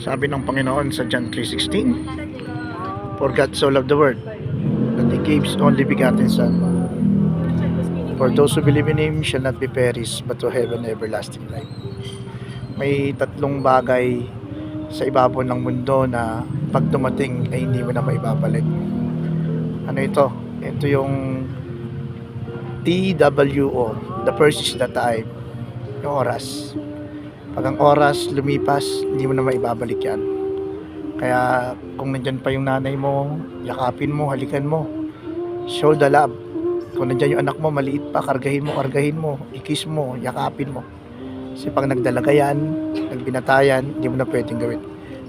Sabi ng Panginoon sa John 3.16 For God so loved the world that He gave His only begotten Son For those who believe in Him shall not be perished but to have an everlasting life. May tatlong bagay sa ibabaw ng mundo na pag dumating ay hindi mo na maibabalik. Ano ito? Ito yung TWO The first is the time Yung oras pag ang oras lumipas, hindi mo na maibabalik yan. Kaya kung nandyan pa yung nanay mo, yakapin mo, halikan mo. Show the love. Kung nandyan yung anak mo, maliit pa, kargahin mo, kargahin mo, ikis mo, yakapin mo. Kasi pag nagdalaga yan, nagbinatayan, hindi mo na pwedeng gawin.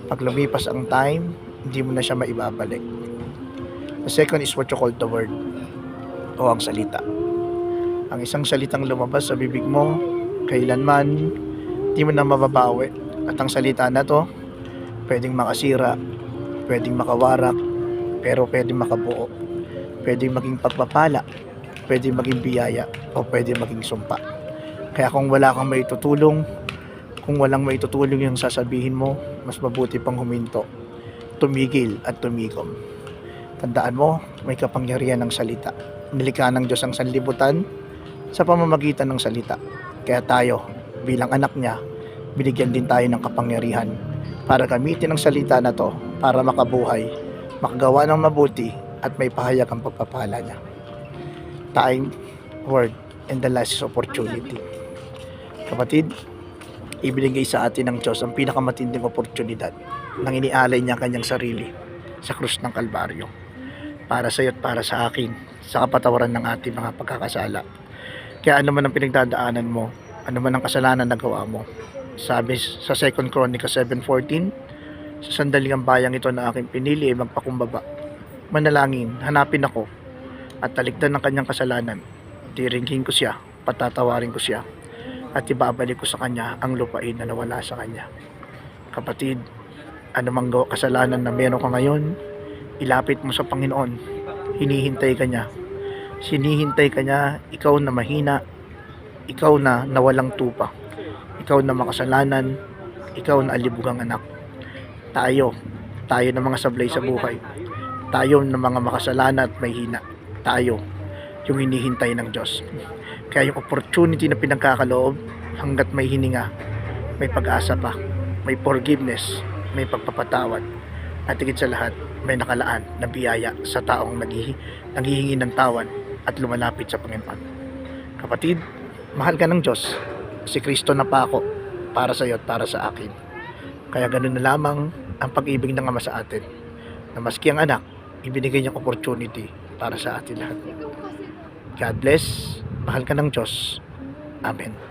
Pag lumipas ang time, hindi mo na siya maibabalik. The second is what you call the word o ang salita. Ang isang salitang lumabas sa bibig mo, kailanman, hindi mo na mababawi. At ang salita na to, pwedeng makasira, pwedeng makawarak, pero pwedeng makabuo. Pwedeng maging pagpapala, pwedeng maging biyaya, o pwedeng maging sumpa. Kaya kung wala kang maitutulong, kung walang maitutulong yung sasabihin mo, mas mabuti pang huminto, tumigil at tumigom. Tandaan mo, may kapangyarihan ng salita. Nilikha ng Diyos ang sanlibutan sa pamamagitan ng salita. Kaya tayo, bilang anak niya, binigyan din tayo ng kapangyarihan para gamitin ang salita na to para makabuhay, makagawa ng mabuti at may pahayag ang pagpapala niya. Time, word, and the last opportunity. Kapatid, ibinigay sa atin ng Diyos ang pinakamatinding oportunidad nang inialay niya ang kanyang sarili sa krus ng Kalbaryo para sa iyo at para sa akin sa kapatawaran ng ating mga pagkakasala. Kaya ano man ang pinagdadaanan mo, ano man ang kasalanan na gawa mo. Sabi sa 2 Chronicles 7.14, sa sandaling ang bayang ito na aking pinili ay magpakumbaba. Manalangin, hanapin ako at talikdan ng kanyang kasalanan. Tiringkin ko siya, patatawarin ko siya at ibabalik ko sa kanya ang lupain na nawala sa kanya. Kapatid, anumang gawa kasalanan na meron ka ngayon, ilapit mo sa Panginoon. Hinihintay ka niya. Sinihintay ka niya, ikaw na mahina, ikaw na nawalang tupa, ikaw na makasalanan, ikaw na alibugang anak. Tayo, tayo na mga sablay sa buhay. Tayo na mga makasalanan at may hina. Tayo, yung hinihintay ng Diyos. Kaya yung opportunity na pinagkakaloob, hanggat may hininga, may pag-asa pa, may forgiveness, may pagpapatawad, at higit sa lahat, may nakalaan na biyaya sa taong naghihi, naghihingi ng tawad at lumalapit sa Panginoon. Kapatid, mahal ka ng Diyos. Si Kristo na pa ako para sa iyo at para sa akin. Kaya ganun na lamang ang pag-ibig ng Ama sa atin. Na maski ang anak, ibinigay niyang opportunity para sa atin lahat. God bless. Mahal ka ng Diyos. Amen.